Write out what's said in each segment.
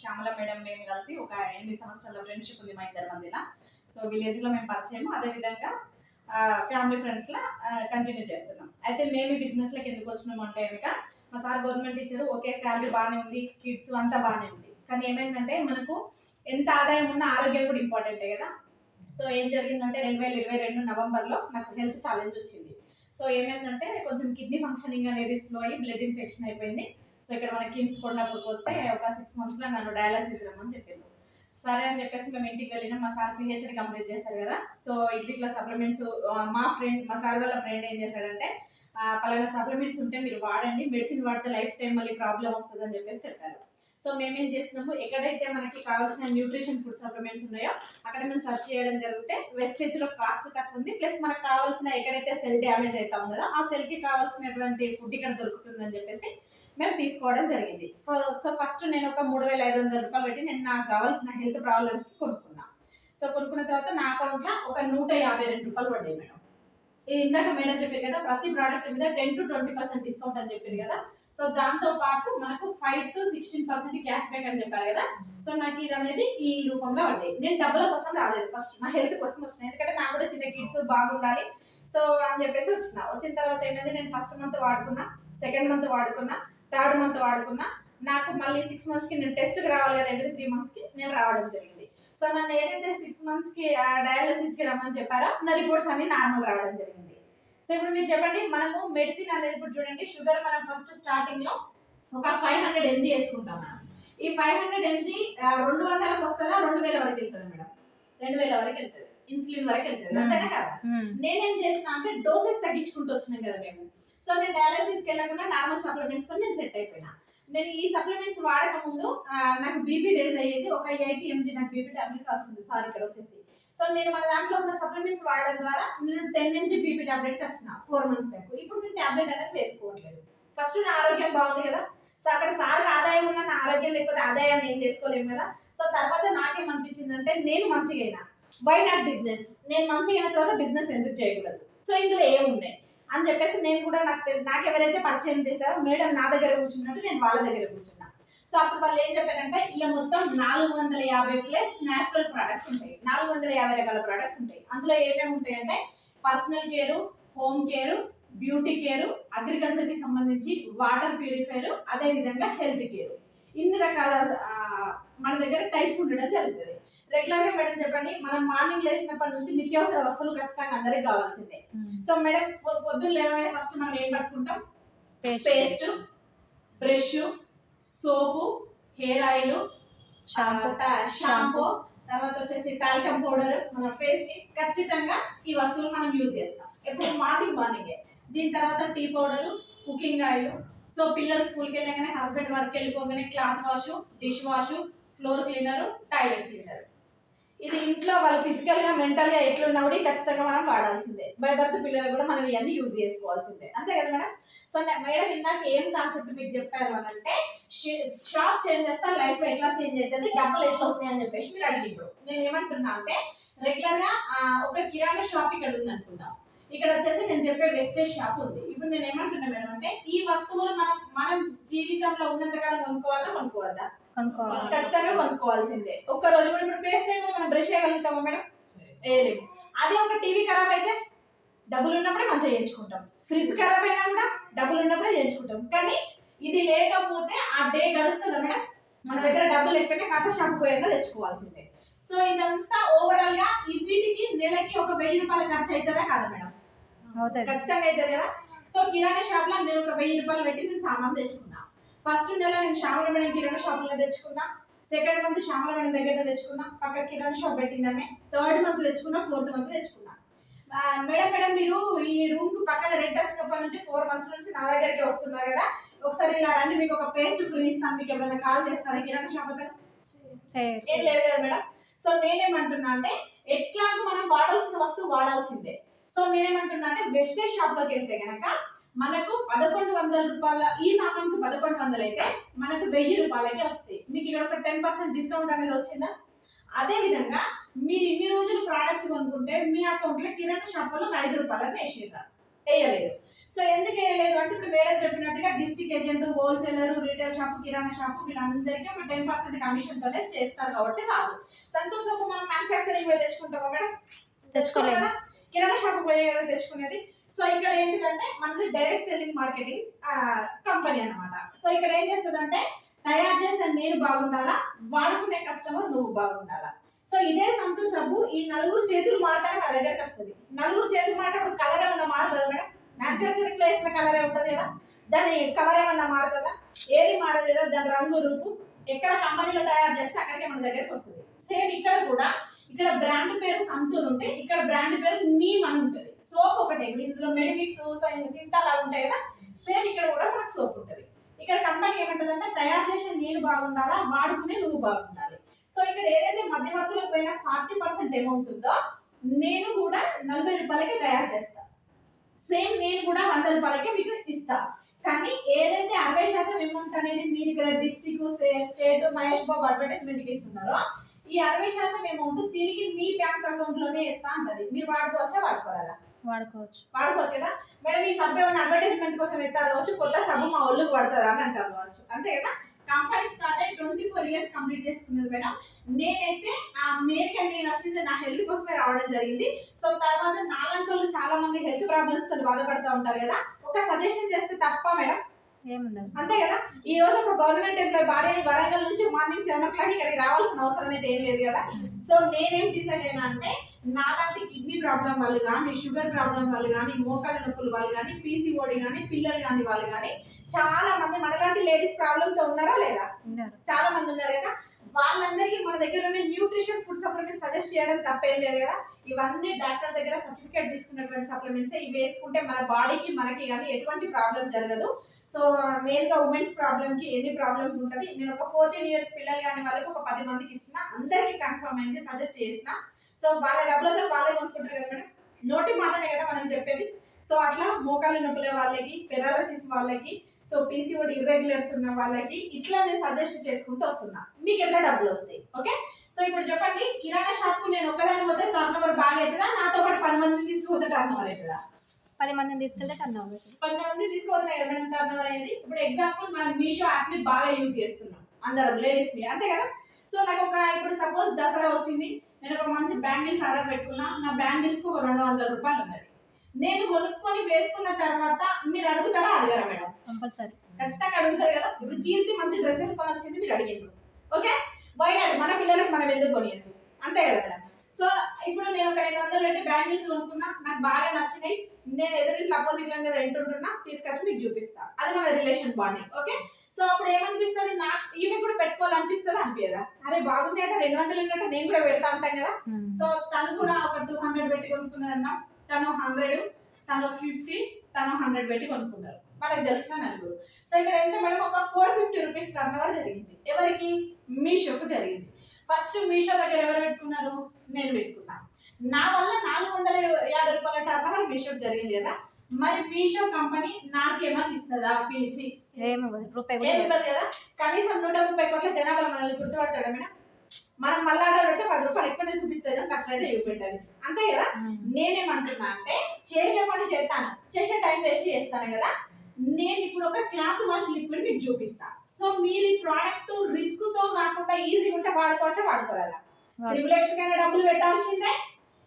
Shyamala madam మేము కలిసి ఒక ఎనిమిది సంవత్సరాల ఫ్రెండ్షిప్ ఉంది మా ఇద్దరి మధ్యన. సో విలేజ్లో మేము పరిచయం. అదేవిధంగా ఫ్యామిలీ ఫ్రెండ్స్లో కంటిన్యూ చేస్తున్నాం. అయితే మేము ఈ బిజినెస్లోకి ఎందుకు వచ్చినాం అంటే కనుక మా sir government teacher okay salary బాగానే ఉంది కిడ్స్ అంతా బాగానే ఉంది. కానీ ఏమైందంటే మనకు ఎంత ఆదాయం ఉన్నా ఆరోగ్యం కూడా ఇంపార్టెంటే కదా. సో ఏం జరిగిందంటే రెండు వేల ఇరవై రెండు నవంబర్లో నాకు హెల్త్ ఛాలెంజ్ వచ్చింది. సో ఏమైందంటే కొంచెం కిడ్నీ ఫంక్షనింగ్ అనేది స్లో అయ్యి బ్లడ్ ఇన్ఫెక్షన్ అయిపోయింది. సో ఇక్కడ మన కిమ్స్ కొండపూర్కి వస్తే ఒక సిక్స్ మంత్స్లో నన్ను డయాలసిస్ రమ్మని చెప్పింది సరే అని చెప్పేసి మేము ఇంటికి వెళ్ళినాం. మా సార్ పిహెచ్డి కంప్లీట్ చేశారు కదా. సో ఇట్లా ఇట్లా సప్లిమెంట్స్ మా ఫ్రెండ్ మా సార్ వాళ్ళ ఫ్రెండ్ ఏం చేశాడంటే పలానా సప్లిమెంట్స్ ఉంటే మీరు వాడండి. మెడిసిన్ వాడితే లైఫ్ టైం మళ్ళీ ప్రాబ్లం వస్తుంది అని చెప్పేసి చెప్పారు. సో మేమేం చేస్తున్నాము ఎక్కడైతే మనకి కావాల్సిన న్యూట్రిషన్ ఫుడ్ సప్లిమెంట్స్ ఉన్నాయో అక్కడ మేము సర్చ్ చేయడం జరిగితే వెస్టేజ్లో కాస్ట్ తక్కువ ఉంది. ప్లస్ మనకు కావాల్సిన ఎక్కడైతే సెల్ డ్యామేజ్ అవుతా ఉందో ఆ సెల్కి కావాల్సినటువంటి ఫుడ్ ఇక్కడ దొరుకుతుందని చెప్పేసి మేము తీసుకోవడం జరిగింది. సో ఫస్ట్ నేను ఒక మూడు వేల ఐదు వందల రూపాయలు పెట్టి నేను నాకు కావాల్సిన హెల్త్ ప్రాబ్లమ్స్ కొనుక్కున్నా. సో కొనుక్కున్న తర్వాత నా అకౌంట్లో ఒక నూట యాభై రెండు రూపాయలు పడ్డాయి మేడం. ఇందాక మేడం చెప్పారు కదా ప్రతి ప్రోడక్ట్ మీద ten to twenty percent discount అని చెప్పారు కదా. సో దాంతో పాటు మనకు five to sixteen percent cash back అని చెప్పారు కదా. సో నాకు ఇది అనేది ఈ రూపంలో పడ్డాయి. నేను డబ్బుల కోసం రాలేదు. ఫస్ట్ నా హెల్త్ కోసం వచ్చిన. ఎందుకంటే నాకు కూడా చిన్న కిడ్స్ బాగుండాలి. సో అని చెప్పేసి వచ్చిన. వచ్చిన తర్వాత ఏంటంటే నేను ఫస్ట్ మంత్ వాడుకున్నా సెకండ్ మంత్ వాడుకున్నా. థర్డ్ మంత్ వాడుకున్నా నాకు మళ్ళీ సిక్స్ మంత్స్కి నేను టెస్ట్కి రావాలి కదా ఎవ్రీ త్రీ మంత్స్కి నేను రావడం జరిగింది. సో నన్ను ఏదైతే సిక్స్ మంత్స్కి డయాలసిస్కి రమ్మని చెప్పారో నా రిపోర్ట్స్ అన్ని నార్మల్ రావడం జరిగింది. సో ఇప్పుడు మీరు చెప్పండి మనము మెడిసిన్ అనేది ఇప్పుడు చూడండి షుగర్ మనం ఫస్ట్ స్టార్టింగ్లో ఒక ఫైవ్ హండ్రెడ్ ఎంజీ వేసుకుంటాం మనం. ఈ ఫైవ్ హండ్రెడ్ ఎంజీ రెండు వందలకు వస్తుందా రెండు వేల వరకు వెళ్తుంది మేడం? రెండు వేల వరకు వెళ్తుంది. ఇన్సులిన్ వరకు వెళ్తుంది. అంతేనా కదా? నేనేం చేసిన అంటే డోసెస్ తగ్గించుకుంటూ వచ్చినాం కదా మేము. సో నేను డయాలసిస్కి వెళ్ళకుండా నార్మల్ సప్లిమెంట్స్తో నేను సెట్ అయిపోయినా. నేను ఈ సప్లిమెంట్స్ వాడక ముందు నాకు బీపీ రేజ్ అయ్యేది ఒక ఎయిటీ ఎంజీ నాకు బీపీ టాబ్లెట్ వస్తుంది సార్ ఇక్కడ వచ్చేసి. సో నేను మన దాంట్లో ఉన్న సప్లిమెంట్స్ వాడడం ద్వారా నేను టెన్ ఎంజీ బీపీ టాబ్లెట్ వచ్చిన ఫోర్ మంత్స్ బ్యాక్. ఇప్పుడు నేను టాబ్లెట్ అనేది వేసుకోవట్లేదు. ఫస్ట్ నా ఆరోగ్యం బాగుంది కదా. సో అక్కడ సార్ ఆదాయం ఉన్న నా ఆరోగ్యం లేకపోతే ఆదాయాన్ని ఏం చేసుకోలేము కదా. సో తర్వాత నాకేమనిపించింది అంటే నేను మంచిగా అయినా వై నాట్ బిజినెస్ నేను మంచిగా అయిన తర్వాత బిజినెస్ ఎందుకు చేయకూడదు? సో ఇందులో ఏమున్నాయి? అని చెప్పేసి నేను కూడా నాకు నాకు ఎవరైతే పరిచయం చేశారో మేడం నా దగ్గర కూర్చున్నట్టు నేను వాళ్ళ దగ్గర కూర్చున్నా. సో అప్పుడు వాళ్ళు ఏం చెప్పారంటే ఇలా మొత్తం నాలుగు వందల యాభై ప్లస్ న్యాచురల్ ప్రొడక్ట్స్ ఉంటాయి. నాలుగు వందల యాభై రకాల ప్రొడక్ట్స్ ఉంటాయి. అందులో ఏమేమి ఉంటాయంటే personal care home care beauty care అగ్రికల్చర్కి సంబంధించి వాటర్ ప్యూరిఫైర్ అదేవిధంగా హెల్త్ కేర్ ఇన్ని రకాల మన దగ్గర టైప్స్ ఉండడం జరుగుతుంది. రెగ్యులర్గా మేడం చెప్పండి మనం మార్నింగ్ లేచినప్పటి నుంచి నిత్యావసర వస్తువులు ఖచ్చితంగా అందరికి కావాల్సిందే. సో మేడం పొద్దున్న లేవగానే ఫస్ట్ మనం ఏం పట్టుకుంటాం? Paste. Brush soap hair oil shampoo. Shampoo. తర్వాత వచ్చేసి టాల్కమ్ పౌడర్ మన ఫేస్కి ఖచ్చితంగా ఈ వస్తువులు మనం యూజ్ చేస్తాం. ఎప్పుడు మార్నింగ్ మార్నింగే. దీని తర్వాత tea powder cooking oil. So పిల్లలు స్కూల్కి వెళ్ళగానే హస్బెండ్ వర్క్ వెళ్ళిపోగానే cloth wash dish wash floor cleaner toilet cleaner. ఇది ఇంట్లో వాళ్ళు ఫిజికల్గా మెంటల్గా ఎట్లున్నా కూడా ఖచ్చితంగా మనం వాడాల్సిందే. బై బర్త్ పిల్లలు కూడా మనం ఇవన్నీ యూజ్ చేసుకోవాల్సిందే. అంతే కదా మేడం? సో మేడం ఇందాక ఏం కాన్సెప్ట్ మీకు చెప్పారు అని అంటే షాప్ చేంజ్ చేస్తే లైఫ్ ఎట్లా చేంజ్ అవుతుంది డబ్బులు ఎట్లా వస్తాయి అని చెప్పేసి మీరు అడిగిండ్రు నేను ఏమంటున్నా అంటే రెగ్యులర్గా ఒక కిరాణా షాప్ ఇక్కడ ఉంది అనుకుందాం. ఇక్కడ వచ్చేసి నేను చెప్పే వెస్టేజ్ షాప్ ఉంది. ఇప్పుడు నేను ఏమంటున్నా మేడం అంటే ఈ వస్తువులు మనం మనం జీవితంలో ఉన్నంతకాలం కొనుక్కోవాలా కొనుక్కోవద్దా? కొనుక్కోవాలి. ఖచ్చితంగా కొనుక్కోవాల్సిందే. ఒక్క రోజు కూడా ఇప్పుడు పేస్ట్ అయిపోతే మనం బ్రష్ చేయగలుగుతామా మేడం? వేయలేము అదే ఒక టీవీ ఖరాబ్ అయితే డబ్బులు ఉన్నప్పుడే మంచిగా చేయించుకుంటాం. ఫ్రిడ్జ్ ఖరాబ్ అయినా కూడా డబ్బులు ఉన్నప్పుడే చేయించుకుంటాం. కానీ ఇది లేకపోతే ఆ డే గడుస్తుందా మేడం? మన దగ్గర డబ్బులు లేకపోతే కథ షాప్ పోయాక తెచ్చుకోవాల్సిందే. సో ఇదంతా ఓవరాల్గా ఈ వీటికి నెలకి ఒక వెయ్యి రూపాయలు ఖర్చు అవుతుందా కాదా మేడం? అవుతుంది. ఖచ్చితంగా అవుతుంది కదా? సో కిరాణా షాప్లో నేను ఒక వెయ్యి రూపాయలు పెట్టి నేను సామాన్ తెచ్చుకున్నా. ఫస్ట్ నెల నేను శ్యామల మేడం కిరాణా షాప్లో తెచ్చుకున్నా. సెకండ్ మంత్ శ్యామల మేడం దగ్గర తెచ్చుకున్నా. పక్క కిరాణా షాప్ పెట్టిందామే. థర్డ్ మంత్ తెచ్చుకున్నా ఫోర్త్ మంత్ తెచ్చుకున్నా. మేడం మేడం మీరు ఈ రూమ్కు పక్కన రెంట్ వచ్చినప్పటి నుంచి ఫోర్ మంత్స్ నుంచి నా దగ్గరికి వస్తున్నారు కదా. ఒకసారి ఇలా రండి మీకు ఒక పేస్ట్ ఫ్రీ ఇస్తాను. మీకు ఎవరైనా కాల్ చేస్తారా కిరాణా షాప్ అతను? ఏం లేదు కదా మేడం. సో నేనేమంటున్నా అంటే ఎట్లాగో మనం వాడాల్సిన వస్తువు వాడాల్సిందే. సో నేనేమంటున్నా అంటే వెస్టేజ్ షాప్లోకి వెళ్తే గనక మనకు పదకొండు వందల రూపాయల ఈ సామాన్కి పదకొండు వందలు అయితే మనకు వెయ్యి రూపాయలకి వస్తాయి. మీకు ఇక్కడ ఒక టెన్ పర్సెంట్ డిస్కౌంట్ అనేది వచ్చిందా? అదే విధంగా మీరు ఇన్ని రోజులు ప్రోడక్ట్స్ కొనుక్కుంటే మీ అకౌంట్లో కిరాణా షాప్లో ఐదు రూపాయలని వేసిర్రా. వేయలేదు. సో ఎందుకు వేయలేదు అంటే ఇప్పుడు మేడం చెప్పినట్టుగా district agent wholesaler retail shop kirana shop వీళ్ళందరికీ ఒక టెన్ పర్సెంట్ కమిషన్ తోనే చేస్తారు కాబట్టి రాదు. సబ్బు మనం మ్యానుఫ్యాక్చరింగ్ పోయి తెచ్చుకుంటామా మేడం? తెచ్చుకోలేదు. కిరాణా షాప్ పోయే కదా తెచ్చుకునేది. సో ఇక్కడ ఏంటిదంటే మనది డైరెక్ట్ సెల్లింగ్ మార్కెటింగ్ కంపెనీ అన్నమాట. సో ఇక్కడ ఏం చేస్తుందంటే తయారు చేసే నేను బాగుండాలా వాడుకునే కస్టమర్ నువ్వు బాగుండాలా. సో ఇదే సంతూర్ సబ్బు ఈ నలుగురు చేతులు మాత్రమే మన దగ్గరికి వస్తుంది. నలుగురు చేతులు మారినప్పుడు కలర్ ఏమన్నా మారుతుంది మేడం? మ్యానుఫ్యాక్చరింగ్లో వేసిన కలర్ ఉంటుంది కదా? దాని కవర్ ఏమన్నా మారుతుందా ఏది మారదు కదా దాని రంగు రూపు ఎక్కడ కంపెనీలో తయారు చేస్తే అక్కడికే మన దగ్గరికి వస్తుంది. సేమ్ ఇక్కడ కూడా ఇక్కడ బ్రాండ్ పేరు సంతూర్ ఉంటే ఇక్కడ బ్రాండ్ పేరు నీమ్ అని ఉంటుంది. సోప్ ఒకటే. ఇందులో మెడిమిక్స్ సింతాలు అలా ఉంటాయి కదా సేమ్ ఇక్కడ కూడా మనకు సోప్ ఉంటుంది. ఇక్కడ కంపెనీ ఏమంటుందంటే తయారు చేసే నీరు బాగుండాలా వాడుకునే నువ్వు బాగుండాలి. సో ఇక్కడ ఏదైతే మధ్యవర్తులకు పోయిన ఫార్టీ పర్సెంట్ అమౌంట్ ఉందో నేను కూడా నలభై రూపాయలకి తయారు చేస్తా. సేమ్ నేను కూడా వంద రూపాయలకే మీకు ఇస్తా. కానీ ఏదైతే అరవై శాతం అమౌంట్ అనేది మీరు ఇక్కడ డిస్టిక్ స్టేట్ మహేష్ బాబు అడ్వర్టైజ్మెంట్కి ఇస్తున్నారో ఈ అరవై శాతం అమౌంట్ తిరిగి మీ బ్యాంక్ అకౌంట్లోనే ఇస్తా అంటది. మీరు వాడుకోవచ్చా వాడుకోరాదా? వాడుకోవచ్చు. వాడుకోవచ్చు కదా మేడం ఈ సబ్బు ఏమైనా అడ్వర్టైజ్మెంట్ కోసం ఎత్తారు కావచ్చు కొత్త సబ్బు మా ఒళ్ళుకు పడుతుందా అని అంటారు కావచ్చు. అంతే కదా? కంపెనీ స్టార్ట్ అయ్యి ట్వంటీ ఫోర్ ఇయర్స్ కంప్లీట్ చేసుకున్నది మేడం. నేనైతే ఆ మెయిన్గా నేను వచ్చింది నా హెల్త్ కోసమే రావడం జరిగింది. సో తర్వాత నాలాంటి వాళ్ళు చాలా మంది హెల్త్ ప్రాబ్లమ్స్తో బాధపడుతూ ఉంటారు కదా? ఒక సజెషన్ చేస్తే తప్ప మేడం ఏముండదు. అంతే కదా? ఈ రోజు ఒక గవర్నమెంట్ ఎంప్లాయ్ భార్య వరంగల్ నుంచి మార్నింగ్ సెవెన్ ఓ క్లాక్ ఇక్కడికి రావాల్సిన అవసరం అయితే ఏం లేదు కదా? సో నేనేం డిసైడ్ అయినా అంటే నాలాంటి కిడ్నీ ప్రాబ్లం వాళ్ళు కానీ షుగర్ ప్రాబ్లం వాళ్ళు కానీ మోకాళ్ళ నొప్పులు వాళ్ళు కానీ పీసీఓడి కానీ పిల్లలు కానీ వాళ్ళు కానీ చాలా మంది మనలాంటి లేడీస్ ప్రాబ్లంతో ఉన్నారా లేదా? చాలా మంది ఉన్నారు కదా? వాళ్ళందరికీ మన దగ్గర ఉన్న న్యూట్రిషన్ ఫుడ్ సప్లిమెంట్ సజెస్ట్ చేయడం తప్పేం లేదు కదా? ఇవన్నీ డాక్టర్ దగ్గర సర్టిఫికేట్ తీసుకున్నటువంటి సప్లిమెంట్స్ ఇవి వేసుకుంటే మన బాడీకి మనకి కానీ ఎటువంటి ప్రాబ్లం జరగదు. సో మెయిన్గా ఉమెన్స్ ప్రాబ్లమ్కి ఎన్ని ప్రాబ్లమ్ ఉంటుంది? నేను ఒక ఫోర్టీన్ ఇయర్స్ పిల్లలు కానీ వాళ్ళకి ఒక పది మందికి ఇచ్చిన అందరికీ కన్ఫర్మ్ అయింది సజెస్ట్ చేసిన సో వాళ్ళ డబ్బులతో వాళ్ళే కొనుక్కుంటారు కదా మేడం? నోటి మాటనే కదా మనం చెప్పేది. సో అట్లా మోకాళ్ళ నొప్పుల వాళ్ళకి పెరాలసిస్ వాళ్ళకి సో పీసీఓడి ఇర్రెగ్యులర్స్ ఉన్న వాళ్ళకి ఇట్లా నేను సజెస్ట్ చేసుకుంటూ వస్తున్నా. మీకు ఎట్లా డబ్బులు వస్తాయి? ఓకే సో ఇప్పుడు చెప్పండి కిరాణా షాప్కు నేను ఒక్కదాని పోతే టర్న్ ఓవర్ బాగా అవుతుందా? నాతో పాటు పది మందిని తీసుకుపోతే టర్న్ ఓవర్ అవుతుందా? పది మందిని తీసుకెళ్తే టర్న్ అవుతుంది. పది మంది తీసుకోవద్దు కదా మేడం టర్న్ ఓవర్ అనేది? ఇప్పుడు ఎగ్జాంపుల్ మనం మీషో యాప్ని బాగా యూజ్ చేస్తున్నాం. అందరం లేడీస్ని. అంతే కదా? సో నాకు ఒక ఇప్పుడు సపోజ్ దసరా వచ్చింది. నేను ఒక మంచి బ్యాంగిల్స్ ఆర్డర్ పెట్టుకున్నా నా బ్యాంగిల్స్ ఒక రెండు వందల రూపాయలు ఉన్నది. నేను కొనుక్కొని వేసుకున్న తర్వాత మీరు అడుగుతారా? అడగరా మేడం. కంపల్సరీ. ఖచ్చితంగా అడుగుతారు కదా. ఇప్పుడు కీర్తి మంచి డ్రెస్ వేసుకొని వచ్చింది మీరు అడిగిండ్రు. ఓకే? వైనాడు మన పిల్లలకు మనం ఎందుకు కొనియద్దు అంతే కదా మేడం. సో ఇప్పుడు నేను ఒక రెండు వందలు పెట్టి బ్యాంగిల్స్ కొనుక్కున్నా నాకు బాగా నచ్చినాయి. నేను ఎదురింట్లో అపోజిట్లో రెంట్ ఉంటున్నా తీసుకొచ్చి మీకు చూపిస్తా. అది మన రిలేషన్ బాండింగ్ ఓకే సో అప్పుడు ఏమనిపిస్తుంది? నాకు ఈమె కూడా పెట్టుకోవాలనిపిస్తుంది అనిపించదా అరే బాగుంది అంటే రెండు వందలు ఏంటంటే నేను కూడా పెడతా అంటాం కదా? సో తను కూడా ఒక టూ హండ్రెడ్ పెట్టి కొనుక్కున్నదన్నా తను హండ్రెడ్ తను ఫిఫ్టీ తను హండ్రెడ్ పెట్టి కొనుక్కున్నారు. మనకు తెలిసిన నలుగురు. సో ఇక్కడ ఎంత మేడం? ఒక four fifty rupees turn over జరిగింది. ఎవరికి? మీషోకు జరిగింది. ఫస్ట్ మీషో దగ్గర ఎవరు పెట్టుకున్నారు? నేను పెట్టుకున్నా. నా వల్ల నాలుగు వందల యాభై రూపాయల టర్న్ మీషోకి జరిగింది కదా? మరి మీషో కంపెనీ నాకేమని ఇస్తుందా పిలిచి? కదా? కనీసం నూట ముప్పై కోట్ల జనాభా మనల్ని గుర్తుపడతాడా మేడం. మనం మళ్ళీ ఆర్డర్ పెడితే పది రూపాయలు ఎక్కువనే చూపిస్తుంది కానీ తక్కువైతే చూపెట్టదు అంతే కదా. నేనేమంటున్నా అంటే చేసే పని చేస్తాను. చేసే టైం వేస్ట్ చేస్తాను కదా? నేను ఇప్పుడు ఒక క్లాత్ వాష్ లిక్విడ్ మీకు చూపిస్తా. సో మీరు ఈ ప్రోడక్ట్ రిస్క్తో కాకుండా ఈజీగా ఉంటే వాడుకోవచ్చా వాడుకోరాదా వాడు- త్రిబుల్ ఎక్స్ కైనా డబ్బులు పెట్టాల్సిందే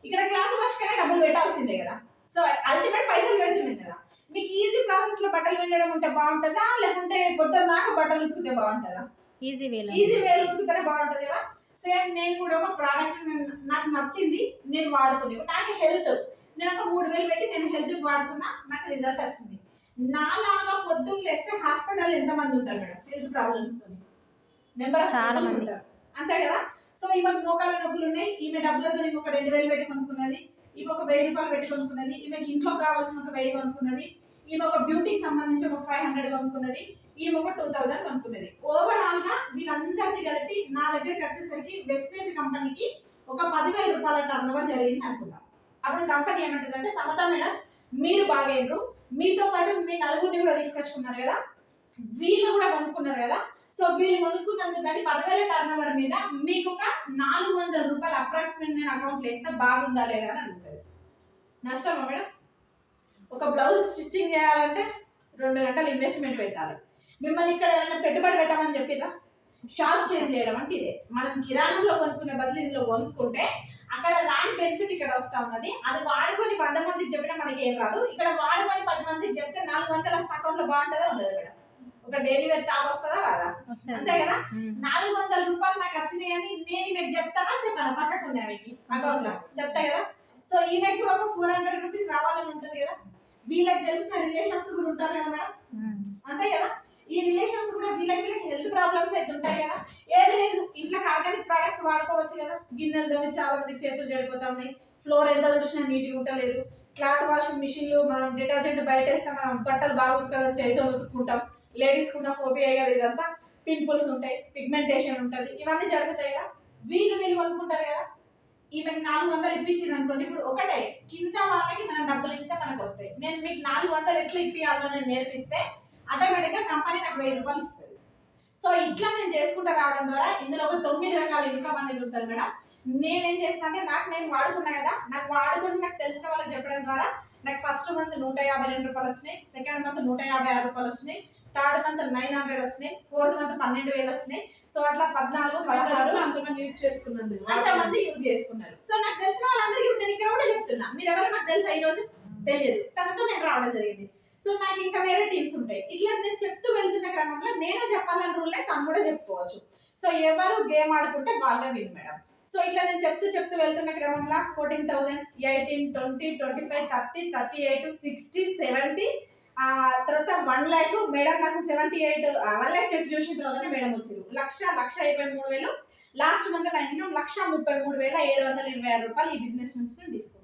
ఇక్కడ క్లాత్ వాష్ కైనా డబ్బులు పెట్టాల్సిందే కదా. సో అల్టిమేట్ పైసలు పెడుతున్నాం కదా. మీకు ఈజీ ప్రాసెస్లో బట్టలు వినడం ఉంటే బాగుంటుందా లేకుంటే పొద్దున్న దాకా బట్టలు ఉతికితే బాగుంటుందా? ఈజీ వేలో ఈజీ వేలు ఉతుకుతేనే బాగుంటుంది కదా. సేమ్ నేను కూడా ఒక ప్రోడక్ట్ నాకు నచ్చింది నేను వాడుకుని నాకు హెల్త్ నేను ఒక మూడు వేలు పెట్టి నేను హెల్త్ వాడుకున్నా నాకు రిజల్ట్ వచ్చింది. నాలాగా పొద్దున్న లేస్తే హాస్పిటల్ ఎంతమంది ఉంటారు మేడం? హెల్త్ ప్రాబ్లమ్స్తో నెంబర్ ఆఫ్ చాలా మంది. ఉంటారు. అంతే కదా? సో ఈమెకు మోకాళ్ళ నొప్పులు ఉన్నాయి. ఈమె డబ్బులతో ఈమె ఒక రెండు వేలు పెట్టి కొనుక్కున్నది. ఈమె ఒక వెయ్యి రూపాయలు పెట్టి కొనుక్కున్నది. ఈమెకి ఇంట్లో కావాల్సిన ఒక వెయ్యి కొనుక్కున్నది. ఈమె ఒక బ్యూటీకి సంబంధించి ఒక ఫైవ్ హండ్రెడ్ కొనుక్కున్నది. ఈమె ఒక టూ థౌజండ్ కొనుక్కున్నది. ఓవరాల్గా వీళ్ళందరినీ కలిపి నా దగ్గరికి వచ్చేసరికి వెస్టేజ్ కంపెనీకి ఒక పదివేల రూపాయల టర్న్ ఓవర్ జరిగింది అనుకుందాం. అప్పుడు కంపెనీ ఏమంటుందంటే సమత మేడం మీరు బాగైనరు మీతో పాటు మీ నలుగురిని కూడా తీసుకొచ్చుకున్నారు కదా? వీళ్ళు కూడా కొనుక్కున్నారు కదా? సో వీళ్ళు కొనుక్కున్నందుకు కానీ పదివేల టర్న్ ఓవర్ మీద మీకు ఒక నాలుగు వందల రూపాయలు అప్రాక్సిమేట్ నేను అకౌంట్లో వేస్తే బాగుందా లేదా అని అడుగుతుంది నష్టమా మేడం? ఒక బ్లౌజ్ స్టిచ్చింగ్ చేయాలంటే రెండు గంటలు ఇన్వెస్ట్మెంట్ పెట్టాలి. మిమ్మల్ని ఇక్కడ ఏమైనా పెట్టుబడి పెట్టమని చెప్పిరా షాప్ చేంజ్ చేయడం అంటే ఇదే. మనం కిరాణంలో కొనుక్కునే బదులు ఇందులో కొనుక్కుంటే అక్కడ రాని బెనిఫిట్ ఇక్కడ వస్తా ఉన్నది. అది వాడుకొని వంద మందికి చెప్పినా మనకి ఏం రాదు. ఇక్కడ వాడుకొని పది మందికి చెప్తే నాలుగు వందల అకౌంట్లో బాగుంటుందా ఉండదు మేడం? ఒక డైలీ వేర్ టాప్ వస్తుందా రాదా? అంతే కదా. నాలుగు వందల రూపాయలు నాకు వచ్చినాయి అని నేను మీకు చెప్తానా చెప్పాను? పక్కకు ఉంది ఆమెకి అకౌంట్లో? చెప్తా కదా? సో ఈమెకి కూడా ఒక ఫోర్ హండ్రెడ్ రూపీస్ రావాలని ఉంటుంది కదా? వీళ్ళకి తెలిసిన రిలేషన్స్ కూడా ఉంటారు కదా మేడం. అంతే కదా? ఈ రిలేషన్స్ కూడా వీళ్ళకి వీళ్ళకి హెల్త్ ప్రాబ్లమ్స్ అయితే ఉంటాయి కదా. ఏది లేదు. ఇంట్లో ఆర్గానిక్ ప్రొడక్ట్స్ వాడుకోవచ్చు కదా. గిన్నెలు తోమి చాలా మంది చేతులు చెడిపోతా ఉన్నాయి ఫ్లోర్ ఎంత చూసినా నీట్గా ఉండలేదు. క్లాత్ వాషింగ్ మిషన్లు మనం డిటర్జెంట్ బయట వేస్తే మనం బట్టలు బాగుంది కదా చేతితో ఉతుక్కుంటాం. లేడీస్కి ఉన్న ఫోబియా కదా ఇదంతా. పింపుల్స్ ఉంటాయి పిగ్మెంటేషన్ ఉంటుంది. ఇవన్నీ జరుగుతాయి కదా. వీళ్ళు వీళ్ళు కొనుక్కుంటారు కదా. ఈమెకి నాలుగు వందలు ఇప్పించింది అనుకోండి. ఇప్పుడు ఒకటే. కింద వాళ్ళకి మనం డబ్బులు ఇస్తే మనకు వస్తాయి. నేను మీకు నాలుగు వందలు ఎట్లా ఇప్పియాలో నేను నేర్పిస్తే ఆటోమేటిక్గా కంపెనీ నాకు వెయ్యి రూపాయలు ఇస్తుంది. సో ఇట్లా నేను చేసుకుంటూ రావడం ద్వారా ఇందులో ఒక తొమ్మిది రకాల ఇన్కమ్ అనేది ఉంటుంది మేడం. నేనేం చేసిన అంటే నాకు నేను వాడుకున్నా కదా నాకు వాడుకుని నాకు తెలిసిన వాళ్ళకి చెప్పడం ద్వారా నాకు ఫస్ట్ మంత్ నూట యాభై రెండు రూపాయలు వచ్చినాయి సెకండ్ మంత్ నూట యాభై ఆరు రూపాయలు వచ్చినాయి థర్డ్ మంత్ నైన్ హండ్రెడ్ వచ్చినాయి ఫోర్త్ మంత్ పన్నెండు వేలు వచ్చినాయి. సో అట్లా పద్నాలుగు పదహారు అంతమంది యూజ్ చేసుకున్నందుకు. అంతమంది యూజ్ చేసుకున్నారు. సో నాకు తెలిసిన వాళ్ళందరికీ నేను ఇక్కడ కూడా చెప్తున్నా. మీరు ఎవరు నాకు తెలుసా ఈ రోజు? తెలియదు. తనతో నేను రావడం జరిగింది. సో నాకు ఇంకా వేరే టీమ్స్ ఉంటాయి. ఇట్లా నేను చెప్తూ వెళ్తున్న క్రమంలో నేనే చెప్పాలని రూల్ తను కూడా చెప్పుకోవచ్చు. సో ఎవరు గేమ్ ఆడుకుంటే వాళ్ళే విన్ మేడం సో ఇట్లా నేను చెప్తూ చెప్తూ వెళ్తున్న క్రమంలో fourteen thousand eighteen twenty twenty five thirty thirty eight sixty seventy ఆ తర్వాత వన్ ల్యాక్ మేడం నాకు seventy eight one lakh check చూసిన తర్వాతనే మేడం వచ్చారు లక్ష లక్ష ఇరవై మూడు వేలు. లాస్ట్ మంత్ నా ఇంట్లో లక్ష ముప్పై మూడు వేల ఏడు వందల ఇరవై ఆరు రూపాయలు ఈ బిజినెస్ నుంచి నేను తీసుకున్నాను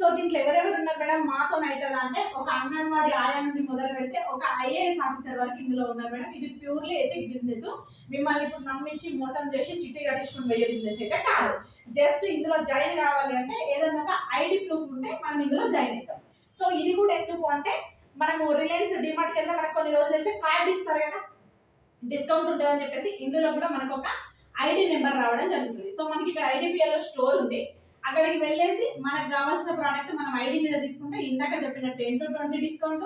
సో దీంట్లో ఎవరెవరు ఉన్నారు మేడం? మాతో అవుతుందా అంటే ఒక అంగన్వాడీ ఆయా నుండి మొదలు పెడితే ఒక ఐఏఎస్ ఆఫీసర్ వరకు ఇందులో ఉన్నారు మేడం. ఇది ప్యూర్లీ ఎథిక్ బిజినెస్. మిమ్మల్ని ఇప్పుడు నమ్మించి మోసం చేసి చిట్టి కట్టించుకుని పోయే బిజినెస్ అయితే కాదు. జస్ట్ ఇందులో జాయిన్ కావాలి అంటే ఏదన్నా ఐడి ప్రూఫ్ ఉంటే మనం ఇందులో జాయిన్ అవుతాం. సో ఇది కూడా ఎందుకు అంటే మనము రిలయన్స్ డిమార్ట్కి వెళ్తే మనకు కొన్ని రోజులు వెళ్తే కార్డ్ ఇస్తారు కదా. డిస్కౌంట్ ఉంటుందని చెప్పేసి ఇందులో కూడా మనకు ఒక ఐడి నెంబర్ రావడం జరుగుతుంది. సో మనకి ఇక్కడ ఐడిపిఎల్ స్టోర్ ఉంది. అక్కడికి వెళ్ళేసి మనకు కావాల్సిన ప్రోడక్ట్ మనం ఐడి మీద తీసుకుంటే ఇందాక చెప్పిన ten to twenty discount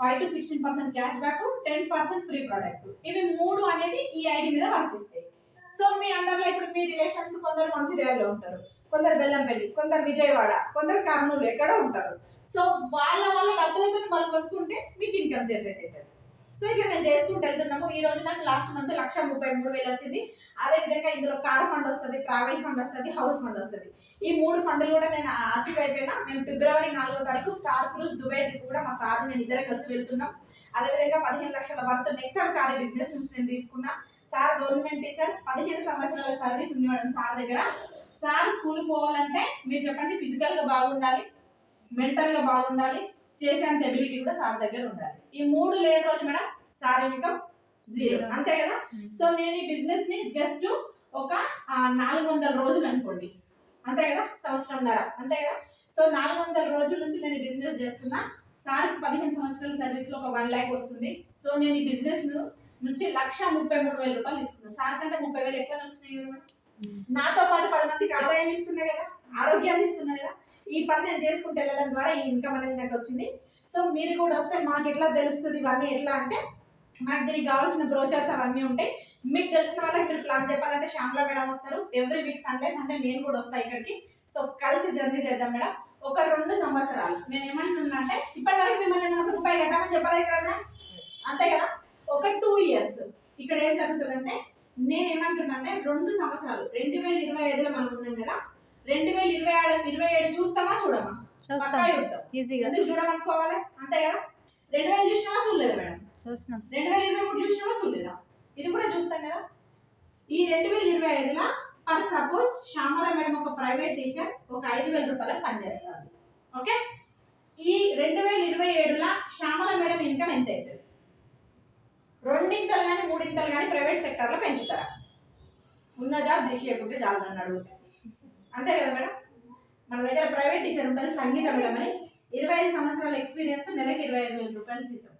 five to sixteen percent cash back ten percent free product ఇవి మూడు అనేది ఈ ఐడి మీద వర్తిస్తాయి. సో మీ అండర్లో ఇప్పుడు మీ రిలేషన్స్ కొందరు మంచిర్యాలలో ఉంటారు. కొందరు బెల్లంపల్లి కొందరు విజయవాడ కొందరు కర్నూలు ఎక్కడ ఉంటారు. సో వాళ్ళ వాళ్ళ డబ్బులతో మనం కొనుక్కుంటే మీకు ఇన్కమ్ జనరేట్ అవుతుంది. సో ఇట్లా మేము చేసుకుంటూ వెళ్తున్నాము. ఈ రోజు నాకు లాస్ట్ మంత్ లక్ష ముప్పై మూడు వేలు వచ్చింది. అదే విధంగా ఇందులో కార్ ఫండ్ వస్తుంది ట్రావెల్ ఫండ్ వస్తుంది హౌస్ ఫండ్ వస్తుంది. ఈ మూడు ఫండ్లు కూడా నేను అచీవ్ మేము ఫిబ్రవరి నాలుగో తారీఖు స్టార్ క్రూజ్ దుబాయ్ ట్రిప్ కూడా మా సార్ నేను ఇద్దరం కలిసి వెళ్తున్నాం. అదేవిధంగా పదిహేను లక్షల వరకు నెక్స్ట్ కార్ బిజినెస్ నుంచి నేను తీసుకున్నా. సార్ గవర్నమెంట్ టీచర్ పదిహేను సంవత్సరాల సర్వీస్ ఉంది మేడం సార్ దగ్గర. సార్ స్కూల్కి పోవాలంటే మీరు చెప్పండి ఫిజికల్గా బాగుండాలి మెంటల్గా బాగుండాలి చేసేంత ఎబిలిటీ కూడా సార్ దగ్గర ఉండాలి. ఈ మూడు లేని రోజు మేడం సార్ ఇన్కమ్ జీరో. అంతే కదా? సో నేను ఈ బిజినెస్ని జస్ట్ ఒక నాలుగు వందల రోజులు అనుకోండి. అంతే కదా? సంవత్సరంన్నర అంతే కదా? సో నాలుగు వందల రోజుల నుంచి నేను బిజినెస్ చేస్తున్నా. సార్ పదిహేను సంవత్సరాల సర్వీస్లో ఒక వన్ ల్యాక్ వస్తుంది. సో నేను ఈ బిజినెస్ నుంచి లక్ష ముప్పై మూడు వేల రూపాయలు ఇస్తున్నాను సార్ కంటే ముప్పై వేలు ఎక్కువ వస్తున్నాయి? నాతో పాటు పది మందికి ఆదాయం ఇస్తున్నా కదా? ఆరోగ్యాన్ని ఇస్తున్నా కదా? ఈ పని నేను చేసుకుంటూ వెళ్ళడం ద్వారా ఈ ఇన్కమ్ అనేది నాకు వచ్చింది. సో మీరు కూడా వస్తే మాకు ఎట్లా తెలుస్తుంది ఇవన్నీ ఎట్లా అంటే మాకు దీనికి కావాల్సిన బ్రోచర్స్ అవన్నీ ఉంటాయి. మీకు తెలిసిన వాళ్ళకి మీరు ప్లాన్ చెప్పాలంటే శ్యామల మేడం వస్తారు. ఎవ్రీ వీక్ సండే సండే నేను కూడా వస్తాను ఇక్కడికి. సో కలిసి జర్నీ చేద్దాం మేడం. ఒక రెండు సంవత్సరాలు. నేను ఏమంటున్నా అంటే ఇప్పటివరకు మిమ్మల్ని నేను ఒక రూపాయి కట్టామని చెప్పలేదు కదా అంతే కదా? ఒక టూ ఇయర్స్ ఇక్కడ ఏం జరుగుతుందంటే నేను ఏమంటున్నా అంటే రెండు సంవత్సరాలు. రెండు వేల ఇరవై ఐదులో మనం ఉన్నాం కదా రెండు వేల ఇరవై ఏడు ఇరవై ఏడు చూస్తామా చూడమా? ఈజీగా. ఎందుకు చూడమనుకోవాలి? అంతే కదా? రెండు వేలు చూసినామా చూడలేదు మేడం? చూసినాం. రెండు వేల ఇరవై మూడు చూసినామా చూడలేదా? ఇది కూడా చూస్తాం కదా. ఈ రెండు వేల ఇరవై ఐదులో పర్ సపోజ్ శ్యామల మేడం ఒక ప్రైవేట్ టీచర్ ఒక ఐదు వేల రూపాయలకు పనిచేస్తుంది ఓకే? ఈ రెండు వేల ఇరవై ఏడులో శ్యామల మేడం ఇన్కమ్ ఎంత అవుతుంది? రెండింతలు కానీ మూడింతలు కానీ ప్రైవేట్ సెక్టర్లో పెంచుతారా? ఉన్న జాబ్ తీసేయకుంటే చాలు అడుగుతే అంతే కదా మేడం? మన దగ్గర ప్రైవేట్ టీచర్ ఉంటుంది సంగీత మేడం అని ఇరవై ఐదు సంవత్సరాల ఎక్స్పీరియన్స్ నెలకి ఇరవై ఐదు వేల రూపాయలు జీతం.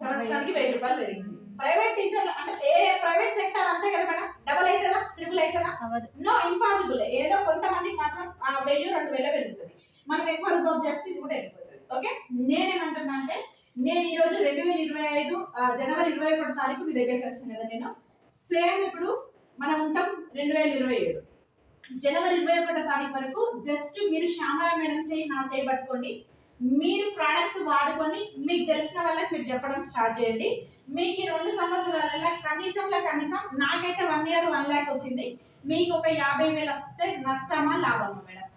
సంవత్సరానికి వెయ్యి రూపాయలు పెరిగింది. ప్రైవేట్ టీచర్ అంటే ఏ ప్రైవేట్ సెక్టర్ అంతే కదా మేడం? డబల్ అవుతుందా ట్రిపుల్ అవుతుందా నో ఇంపాసిబుల్ ఏదో కొంతమందికి మాత్రం ఆ వెయ్యి రెండు వేల పెరుగుతుంది. మనం ఎక్కువ రిజర్వ్ చేస్తే ఇది కూడా వెళ్ళిపోతుంది. ఓకే నేనేమంటున్నా అంటే నేను ఈ రోజు రెండు వేల ఇరవై ఐదు జనవరి ఇరవై ఒకటో తారీఖు మీ దగ్గరికి వచ్చాను కదా నేను. సేమ్ ఇప్పుడు మనం ఉంటాం రెండు వేల ఇరవై ఏడు. జనవరి ఇరవై ఒకటో తారీఖు వరకు జస్ట్ మీరు శ్యామల మేడం చేయి నా చేయి పట్టుకోండి. మీరు ప్రొడక్ట్స్ వాడుకొని మీకు తెలిసిన వాళ్ళకి మీరు చెప్పడం స్టార్ట్ చేయండి. మీకు ఈ రెండు సంవత్సరాల కనీసంలో కనీసం నాకైతే వన్ ఇయర్ వన్ ల్యాక్ వచ్చింది. మీకు ఒక యాభై వేలు వస్తే నష్టమా లాభమా మేడం?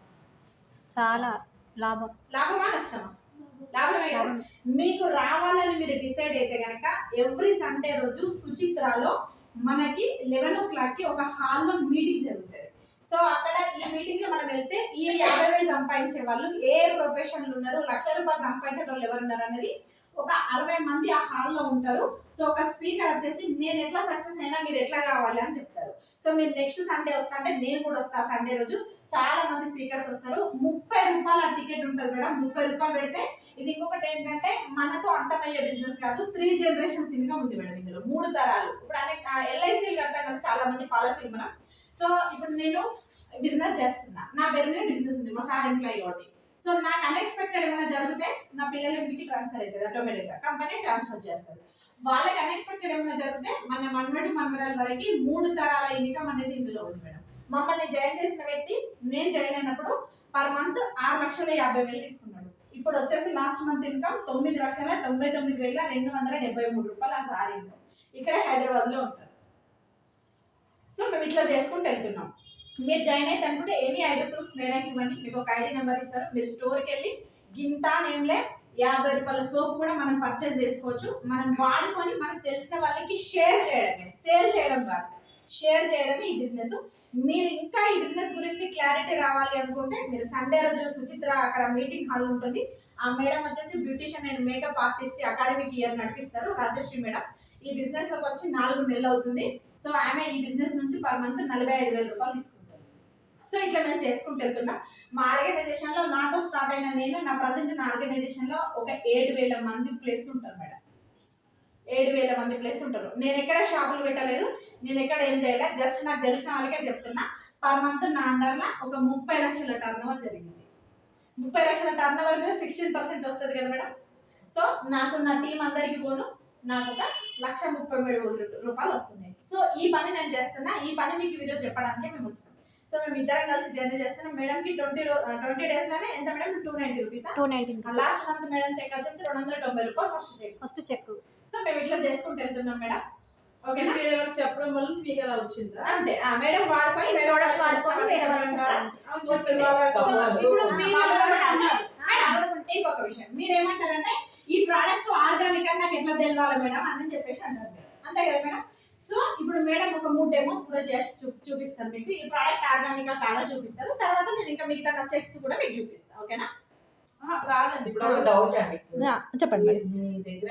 చాలా లాభం. లాభమా నష్టమా? లాభమే కదా? మీకు రావాలని మీరు డిసైడ్ అయితే కనుక ఎవ్రీ సండే రోజు సుచిత్రాలో మనకి లెవెన్ ఓ క్లాక్కి ఒక హాల్లో మీటింగ్ జరుగుతుంది. సో అక్కడ ఈ మీటింగ్లో మనం వెళ్తే ఈ యాభై వేలు సంపాదించే వాళ్ళు ఏ ప్రొఫెషన్లు ఉన్నారు లక్ష రూపాయలు సంపాదించే వాళ్ళు ఎవరు ఉన్నారు అనేది ఒక అరవై మంది ఆ హాల్లో ఉంటారు. సో ఒక స్పీకర్ వచ్చేసి నేను ఎట్లా సక్సెస్ అయినా మీరు ఎట్లా కావాలి? అని చెప్తారు. సో మీరు నెక్స్ట్ సండే వస్తా అంటే నేను కూడా వస్తా సండే రోజు. చాలా మంది స్పీకర్స్ వస్తారు. ముప్పై రూపాయల టికెట్ ఉంటుంది మేడం. ముప్పై రూపాయలు పెడితే ఇది ఇంకొకటి ఏంటంటే మనతో అంతమయ్యే బిజినెస్ కాదు. త్రీ జనరేషన్స్ ఇన్కమ్ ఉంది మేడం ఇందులో. మూడు తరాలు. ఇప్పుడు అనేక ఎల్ఐసీలు కడతాం కదా చాలా మంది పాలసీలు మనం. సో ఇప్పుడు నేను బిజినెస్ చేస్తున్నా. నా పేరు మీద బిజినెస్ ఉంది. మా సార్ ఎంప్లాయీ ఒకటి సో నాకు అన్ఎక్స్పెక్టెడ్ ఏమైనా జరిగితే నా పిల్లల ఇంటికి ట్రాన్స్ఫర్ అవుతుంది ఆటోమేటిక్గా కంపెనీ ట్రాన్స్ఫర్ చేస్తారు. వాళ్ళకి అన్ఎక్స్పెక్టెడ్ ఏమైనా జరిగితే మన మన్మడి మన్మరాల వరకు మూడు తరాల ఇన్కమ్ అనేది ఇందులో ఉంది మేడం. మమ్మల్ని జాయిన్ చేసిన వ్యక్తి నేను జాయిన్ అయినప్పుడు పర్ మంత్ ఆరు లక్షల యాభై వేలు తీసుకున్నాడు. ఇప్పుడు వచ్చేసి లాస్ట్ మంత్ ఇన్కమ్ తొమ్మిది లక్షల తొంభై తొమ్మిది వేల రెండు వందల డెబ్బై మూడు రూపాయలు ఆ సార్ ఇన్కమ్ ఇక్కడ హైదరాబాద్లో ఉంటారు. మేము ఇట్లా చేసుకుంటూ వెళ్తున్నాం. మీరు జాయిన్ అయితే అనుకుంటే ఎనీ ఐడి ప్రూఫ్ మేడానికి ఇవ్వండి. మీకు ఒక ఐడి నెంబర్ ఇస్తారు. మీరు స్టోర్కి వెళ్ళి గింత నేమ్లే యాభై రూపాయల సోప్ కూడా మనం పర్చేజ్ చేసుకోవచ్చు. మనం వాడుకొని మనకు తెలిసిన వాళ్ళకి షేర్ చేయడమే. సేల్ చేయడం కాదు. షేర్ చేయడమే ఈ బిజినెస్ మీరు ఇంకా ఈ బిజినెస్ గురించి క్లారిటీ రావాలి అనుకుంటే మీరు సండే రోజు సుచిత్ర అక్కడ మీటింగ్ హాల్ ఉంటుంది. ఆ మేడం వచ్చేసి beautician and makeup artist academic year నడిపిస్తారు. రాజశ్రీ మేడం. ఈ బిజినెస్లోకి వచ్చి నాలుగు నెలలు అవుతుంది. సో ఆమె ఈ బిజినెస్ నుంచి పర్ మంత్ నలభై ఐదు వేల రూపాయలు తీసుకుంటారు సో ఇట్లా నేను చేసుకుంటూ వెళ్తున్నా. మా ఆర్గనైజేషన్లో నాతో స్టార్ట్ అయిన నేను నా ప్రజెంట్ నా ఆర్గనైజేషన్లో ఒక ఏడు వేల మంది ప్లస్ ఉంటారు మేడం. ఏడు వేల మంది ప్లస్ ఉంటారు. నేను ఎక్కడ షాపులు పెట్టలేదు. నేను ఎక్కడ ఏం చేయలేదు జస్ట్ నాకు తెలిసిన వాళ్ళకే చెప్తున్నా. పర్ మంత్ నా అండర్లో ఒక ముప్పై లక్షల టర్న్ ఓవర్ జరిగింది. ముప్పై లక్షల టర్న్ ఓవర్ మీద సిక్స్టీన్ పర్సెంట్ వస్తుంది కదా మేడం. సో నాకు నా టీం అందరికి పోను. నాకు ఒక లక్ష ముప్పై మూడు వేల రూపాయలు వస్తున్నాయి. సో ఈ పని నేను చేస్తున్నా ఈ పని మీకు వీడియో చెప్పడానికి మేము వచ్చినాం సో మేము ఇద్దరం కలిసి జర్నీ చేస్తున్నాం. మేడంకి ట్వంటీ ట్వంటీ డేస్లోనే ఎంత madam two ninety rupees two nineteen last month madam check వచ్చేసి రెండు వందల తొంభై రూపాయలు first check first check so మేము ఇట్లా చేసుకుంటూ వెళ్తున్నాం మేడం ఎవరు చెప్పడం వల్ల మీకు ఎలా వచ్చిందా? అంతే. ఆ మేడం వాడుకొని మేడం వేరే ద్వారా ఇప్పుడు ఇంకొక విషయం. మీరు ఏమంటారంటే ఈ ప్రోడక్ట్స్ ఆర్గానిక్ అని నాకు ఎట్లా తెలవాలి మేడం అని చెప్పేసి అంటారు. అంతే కదా మేడం? సో ఇప్పుడు మేడం ఒక మూడు డెమోస్ కూడా చేసి చూ చూపిస్తాను మీకు. ఈ ప్రోడక్ట్ ఆర్గానిక్ కాదా చూపిస్తారు. తర్వాత నేను ఇంకా మిగతా నా చెక్స్ కూడా మీకు చూపిస్తాను ఓకేనా? కాదండి ఇప్పుడు డౌట్ అండి. చెప్పండి మీ దగ్గర